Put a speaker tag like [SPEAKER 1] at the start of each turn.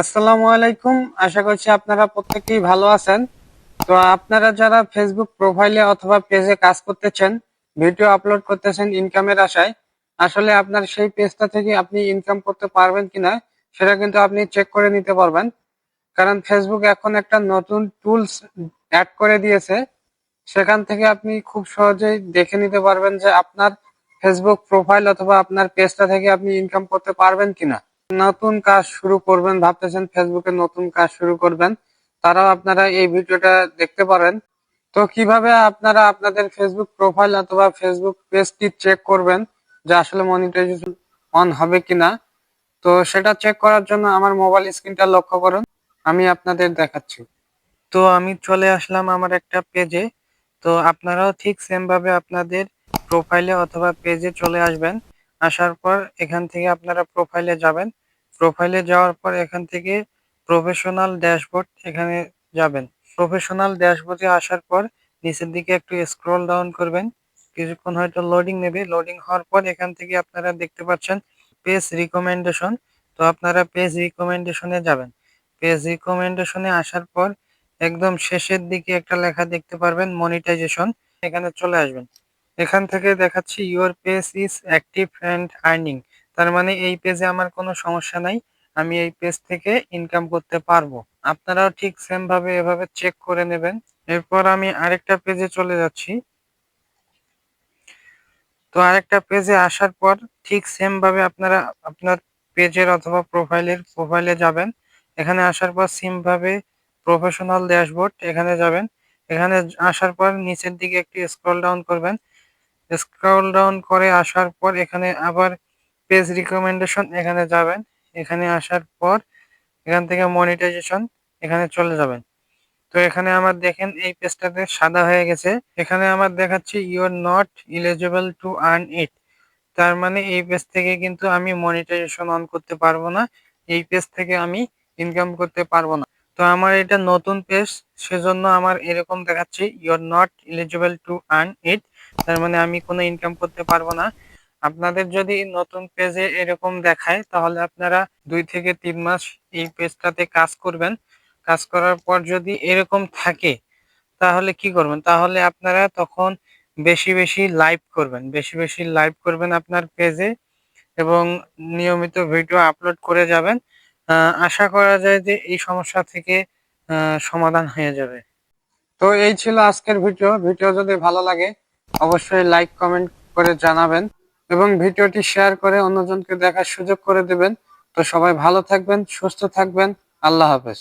[SPEAKER 1] আসসালামু আলাইকুম। আশা করছি আপনারা প্রত্যেকেই ভালো আছেন। তো আপনারা যারা ফেসবুক প্রোফাইলে অথবা পেজে কাজ করতেছেন ভিডিও আপলোড করতেছেন ইনকামের আশায়, আসলে আপনার সেই পেজটা থেকে আপনি ইনকাম করতে পারবেন কিনা, সেটা কিন্তু আপনি চেক করে নিতে পারবেন। কারণ ফেসবুক এখন একটা নতুন টুলস অ্যাড করে দিয়েছে। সেখান থেকে আপনি খুব সহজেই দেখে নিতে পারবেন যে আপনার ফেসবুক প্রোফাইল অথবা আপনার পেজটা থেকে আপনি ইনকাম করতে পারবেন কিনা। নতুন কাজ শুরু করবেন, ভাবতেছেন ফেসবুকে নতুন কাজ শুরু করবেন, তারাও আপনারা এই ভিডিওটা দেখতে পারেন। তো কীভাবে আপনারা আপনাদের ফেসবুক প্রোফাইল অথবা ফেসবুক পেজটি চেক করবেন যে আসলে মনিটাইজেশন অন হবে কিনা? তো সেটা চেক করার জন্য আমার মোবাইল স্ক্রিনটা লক্ষ্য করুন, আমি আপনাদের দেখাচ্ছি। তো আমি চলে আসলাম আমার একটা পেজে তো আপনারাও ঠিক সেম ভাবে আপনাদের প্রোফাইলে অথবা পেজে চলে আসবেন। আসার পর এখান থেকে আপনারা প্রোফাইলে যাবেন। প্রোফাইলে যাওয়ার পর এখান থেকে প্রফেশনাল ড্যাশবোর্ড এখানে যাবেন। প্রফেশনাল ড্যাশবোর্ডে আসার পর নিচের দিকে একটু স্ক্রল ডাউন করবেন। কিছুক্ষণ হয়তো লোডিং নেবে। লোডিং হওয়ার পর এখান থেকে আপনারা দেখতে পাচ্ছেন পেজ রিকমেন্ডেশন তো আপনারা পেজ রিকমেন্ডেশনে যাবেন। পেজ রিকমেন্ডেশনে আসার পর একদম শেষের দিকে একটা লেখা দেখতে পারবেন মনিটাইজেশন এখানে চলে আসবেন। এখান থেকে দেখাচ্ছি your page is active and earning তার মানে এই পেজে আমার কোনো সমস্যা নাই, আমি এই পেজ থেকে ইনকাম করতে পারব। আপনারাও ঠিক সেম ভাবে এভাবে চেক করে নেবেন। এরপর আমি আরেকটা পেজে চলে যাচ্ছি। তো আরেকটা পেজে আসার পর ঠিক সেম ভাবে আপনারা আপনার পেজের অথবা প্রোফাইলের প্রোফাইলে যাবেন। এখানে আসার পর সিম ভাবে প্রফেশনাল ড্যাশবোর্ড এখানে যাবেন। এখানে আসার পর নিচের দিকে একটি স্ক্রল ডাউন করবেন। স্ক্রল ডাউন করে আসার পর এখানে আবার পেজ রিকমেন্ডেশন এখানে যাবেন। এখানে আসার পর এখান থেকে মনিটাইজেশন এখানে চলে যাবেন। তো এখানে আমার দেখেন এই পেজটাতে সাদা হয়ে গেছে। এখানে আমার দেখাচ্ছে you are not eligible to earn it তার মানে এই পেজ থেকে কিন্তু আমি মনিটাইজেশন অন করতে পারব না। এই পেজ থেকে আমি ইনকাম করতে পারব না। তো আমার এটা নতুন পেজ সেজন্য আমার এরকম দেখাচ্ছে you are not eligible to earn it তার মানে আমি কোনো ইনকাম করতে পারব না। আপনাদের যদি নতুন পেজে এরকম দেখায়, তাহলে আপনারা দুই থেকে তিন মাস এই পেজটাতে কাজ করবেন। কাজ করার পর যদি এরকম থাকে, তাহলে কি করবেন? তাহলে আপনারা তখন বেশি বেশি লাইভ করবেন। বেশি বেশি লাইভ করবেন আপনার পেজে এবং নিয়মিত ভিডিও আপলোড করে যাবেন। আশা করা যায় যে এই সমস্যা থেকে সমাধান হয়ে যাবে। তো এই ছিল আজকের ভিডিও ভিডিও যদি ভালো লাগে অবশ্যই লাইক কমেন্ট করে জানাবেন এবং ভিডিওটি শেয়ার করে অন্যজনকে দেখার সুযোগ করে দেবেন। তো সবাই ভালো থাকবেন, সুস্থ থাকবেন। আল্লাহ হাফেজ।